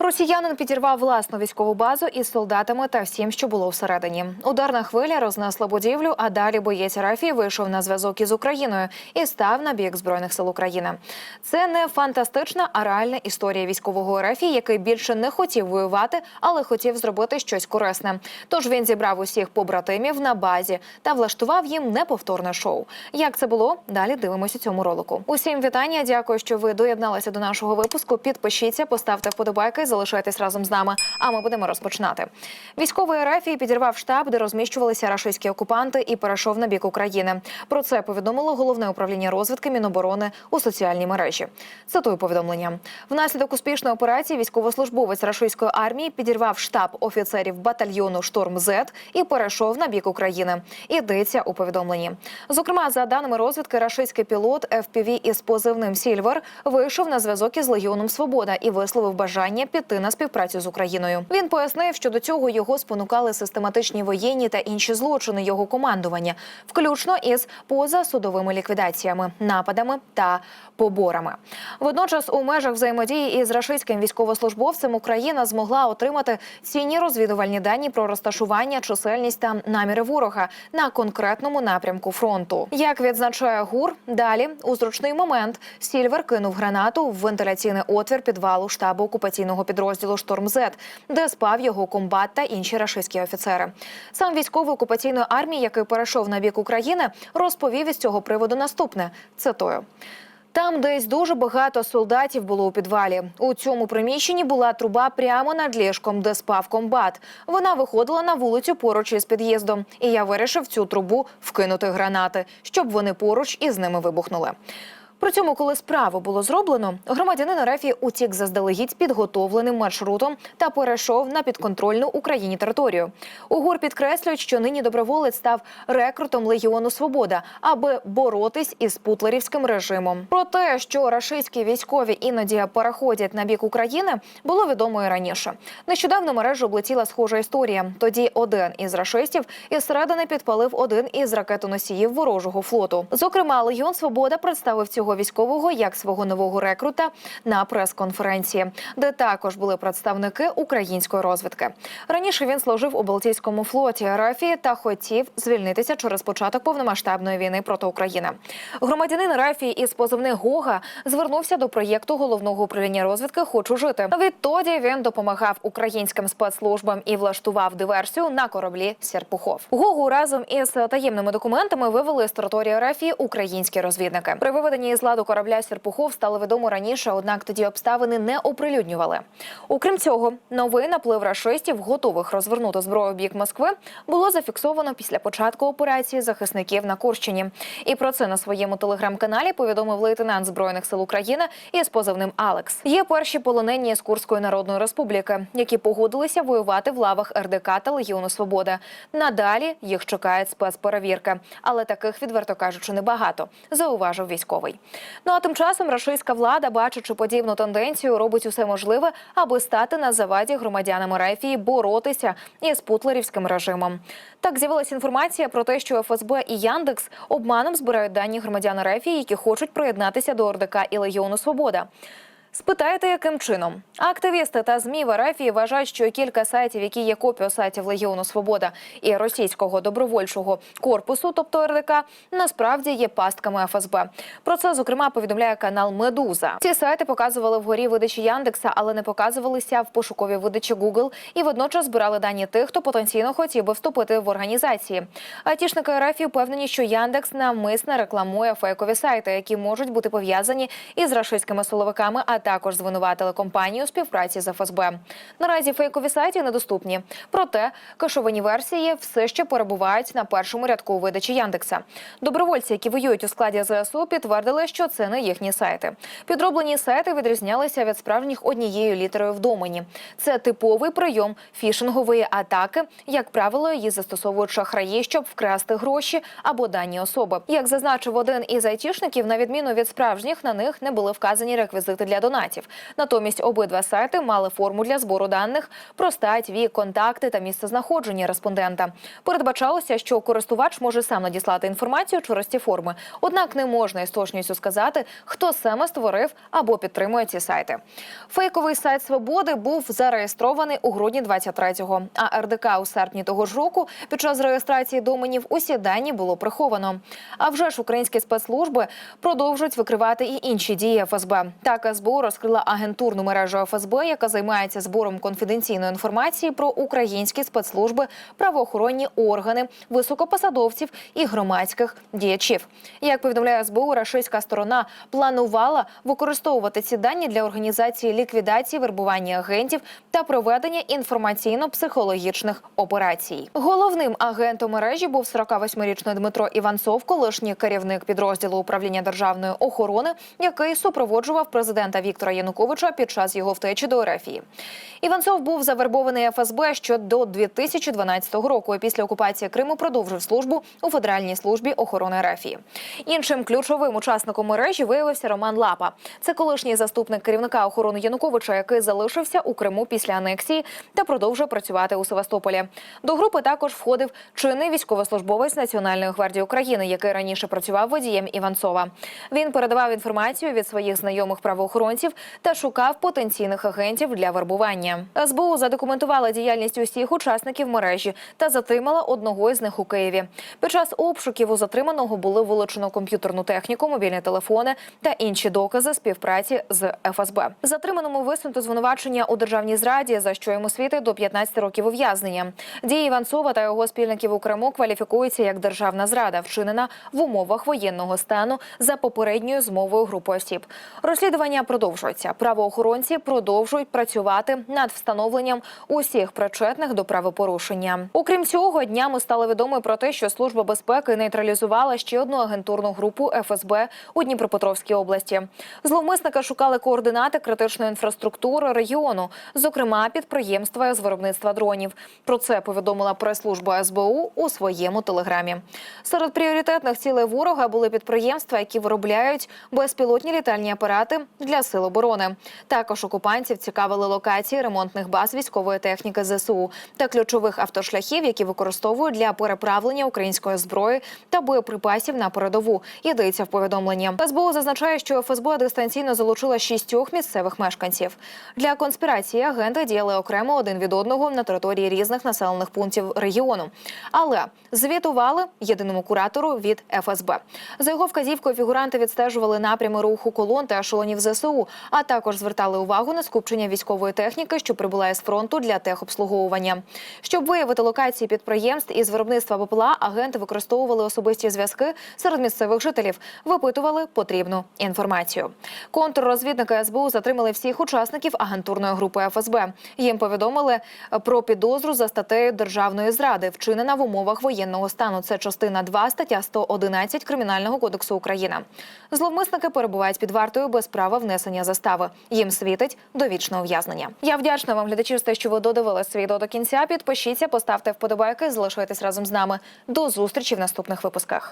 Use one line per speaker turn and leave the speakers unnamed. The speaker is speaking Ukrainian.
Росіянин підірвав власну військову базу із солдатами та всім, що було всередині. Ударна хвиля рознесла будівлю, а далі боєць Рафії вийшов на зв'язок із Україною і став на бік збройних сил України. Це не фантастична, а реальна історія військового Рафії, який більше не хотів воювати, але хотів зробити щось корисне. Тож він зібрав усіх побратимів на базі та влаштував їм неповторне шоу. Як це було? Далі дивимося цьому ролику. Усім вітання. Дякую, що ви доєдналися до нашого випуску. Підпишіться, поставте вподобайки, залишайтесь разом з нами. А ми будемо розпочинати. Військовий РФ підірвав штаб, де розміщувалися рашистські окупанти, і перейшов на бік України. Про це повідомило головне управління розвідки Міноборони у соціальній мережі. Цитую повідомлення. Внаслідок успішної операції військовослужбовець рашистської армії підірвав штаб офіцерів батальйону Шторм З і перейшов на бік України. Йдеться у повідомленні. Зокрема, за даними розвідки, рашистський пілот FPV із позивним Сільвер вийшов на зв'язок із Легіоном Свобода і висловив бажання піти на співпрацю з Україною. Він пояснив, що до цього його спонукали систематичні воєнні та інші злочини його командування, включно із позасудовими ліквідаціями, нападами та поборами. Водночас, у межах взаємодії із рашистським військовослужбовцем Україна змогла отримати цінні розвідувальні дані про розташування, чисельність та наміри ворога на конкретному напрямку фронту. Як відзначає ГУР, далі у зручний момент Сільвер кинув гранату в вентиляційний отвір підвалу штабу окупаційного підрозділу Шторм З, де спав його комбат та інші рашистські офіцери. Сам військовий окупаційної армії, який перейшов на бік України, розповів із цього приводу наступне. Цитую. Там десь дуже багато солдатів було у підвалі. У цьому приміщенні була труба прямо над ліжком, де спав комбат. Вона виходила на вулицю поруч із під'їздом, і я вирішив цю трубу вкинути гранати, щоб вони поруч із ними вибухнули. При цьому, коли справу було зроблено, громадянин Рефі утік заздалегідь підготовленим маршрутом та перейшов на підконтрольну Україні територію. УГУР підкреслюють, що нині доброволець став рекрутом Легіону Свобода, аби боротись із путлерівським режимом. Про те, що рашистські військові іноді переходять на бік України, було відомо і раніше. Нещодавно мережу облетіла схожа історія. Тоді один із рашистів із середини підпалив один із ракетоносіїв ворожого флоту. Зокрема, Легіон Свобода представив цього військового як свого нового рекрута на прес-конференції, де також були представники української розвідки. Раніше він служив у Балтійському флоті Рафії та хотів звільнитися через початок повномасштабної війни проти України. Громадянин Рафії із позивних Гога звернувся до проєкту головного управління розвідки Хочу жити. Відтоді він допомагав українським спецслужбам і влаштував диверсію на кораблі Серпухов. Гогу разом із таємними документами вивели з території Рафії українські розвідники. При виведенні із ладу корабля Серпухов стало відомо раніше, однак тоді обставини не оприлюднювали. Окрім цього, новий наплив рашистів, готових розвернути зброю бік Москви, було зафіксовано після початку операції захисників на Курщині. І про це на своєму телеграм-каналі повідомив лейтенант збройних сил України із позивним Алекс. Є перші полонені з Курської народної республіки, які погодилися воювати в лавах РДК та Легіону Свободи. Надалі їх чекає спецперевірка, але таких відверто кажучи небагато. Зауважив військовий. Ну а тим часом рашистська влада, бачачи подібну тенденцію, робить усе можливе, аби стати на заваді громадянам Рефії боротися із путлерівським режимом. Так з'явилася інформація про те, що ФСБ і Яндекс обманом збирають дані громадян Рефії, які хочуть приєднатися до ОРДК і Легіону Свобода. Спитаєте, яким чином активісти та змі в Ерефії вважають, що кілька сайтів, які є копією сайтів Легіону Свобода і російського добровольчого корпусу, тобто РДК, насправді є пастками ФСБ. Про це зокрема повідомляє канал Медуза. Ці сайти показували вгорі видачі Яндекса, але не показувалися в пошуковій видачі Google і водночас збирали дані тих, хто потенційно хотів би вступити в організації. Айтішники РФ впевнені, що Яндекс навмисно рекламує фейкові сайти, які можуть бути пов'язані із рашистськими силовиками, а також звинуватили компанію у співпраці з ФСБ. Наразі фейкові сайти недоступні. Проте кешовані версії все ще перебувають на першому рядку видачі Яндекса. Добровольці, які воюють у складі ЗСУ, підтвердили, що це не їхні сайти. Підроблені сайти відрізнялися від справжніх однією літерою в домені. Це типовий прийом фішингової атаки. Як правило, її застосовують шахраї, щоб вкрасти гроші або дані особи. Як зазначив один із айтішників, на відміну від справжніх, на них не були вказані реквізити для донатів. Натомість обидва сайти мали форму для збору даних про стать, вік, контакти та місце знаходження респондента. Передбачалося, що користувач може сам надіслати інформацію через ці форми. Однак не можна із точністю сказати, хто саме створив або підтримує ці сайти. Фейковий сайт Свободи був зареєстрований у грудні 23-го, а РДК у серпні того ж року під час реєстрації доменів усі дані було приховано. А вже ж українські спецслужби продовжують викривати і інші дії ФСБ. Так СБУ розкрила агентурну мережу ФСБ, яка займається збором конфіденційної інформації про українські спецслужби, правоохоронні органи, високопосадовців і громадських діячів. Як повідомляє СБУ, рашистська сторона планувала використовувати ці дані для організації ліквідації вербування агентів та проведення інформаційно-психологічних операцій. Головним агентом мережі був 48-річний Дмитро Іванцов, колишній керівник підрозділу управління державної охорони, який супроводжував президента Віктора Януковича під час його втечі до Ерефії. Іванцов був завербований ФСБ ще до 2012 року. і Після окупації Криму продовжив службу у Федеральній службі охорони Ерефії. Іншим ключовим учасником мережі виявився Роман Лапа. Це колишній заступник керівника охорони Януковича, який залишився у Криму після анексії та продовжує працювати у Севастополі. До групи також входив чинний військовослужбовець Національної гвардії України, який раніше працював водієм Іванцова. Він передавав інформацію від своїх знайомих правоохоронців та шукав потенційних агентів для вербування. СБУ задокументувала діяльність усіх учасників мережі та затримала одного із них у Києві. Під час обшуків у затриманого були вилучено комп'ютерну техніку, мобільні телефони та інші докази співпраці з ФСБ. Затриманому висунуто звинувачення у державній зраді, за що йому світить до 15 років ув'язнення. Дії Іванцова та його спільників у Криму кваліфікуються як державна зрада, вчинена в умовах воєнного стану за попередньою змовою групи осіб. Розслідування продовжується. Правоохоронці продовжують працювати над встановленням усіх причетних до правопорушення. Окрім цього, днями стало відомо про те, що служба безпеки нейтралізувала ще одну агентурну групу ФСБ у Дніпропетровській області. Зловмисника шукали координати критичної інфраструктури регіону, зокрема підприємства з виробництва дронів. Про це повідомила прес-служба СБУ у своєму телеграмі. Серед пріоритетних цілей ворога були підприємства, які виробляють безпілотні літальні апарати для сил оборони. Також окупантів цікавили локації ремонтних баз військової техніки ЗСУ та ключових автошляхів, які використовують для переправлення української зброї та боєприпасів на передову. Йдеться в повідомленні. СБУ зазначає, що ФСБ дистанційно залучила шістьох місцевих мешканців. Для конспірації агенти діяли окремо один від одного на території різних населених пунктів регіону, але звітували єдиному куратору від ФСБ. За його вказівкою фігуранти відстежували напрями руху колон та ешелонів ЗСУ, а також звертали увагу на скупчення військової техніки, що прибула із фронту для техобслуговування. Щоб виявити локації підприємств із виробництва БПЛА, агенти використовували особисті зв'язки серед місцевих жителів, випитували потрібну інформацію. Контррозвідники СБУ затримали всіх учасників агентурної групи ФСБ. Їм повідомили про підозру за статтею державної зради, вчинена в умовах воєнного стану. Це частина 2 стаття 111 кримінального кодексу України. Зловмисники перебувають під вартою без права внесення застави. Їм світить довічне ув'язнення. Я вдячна вам, глядачі, за те, що ви додивились відео до кінця. Підпишіться, поставте вподобайки, залишайтесь разом з нами. До зустрічі в наступних випусках.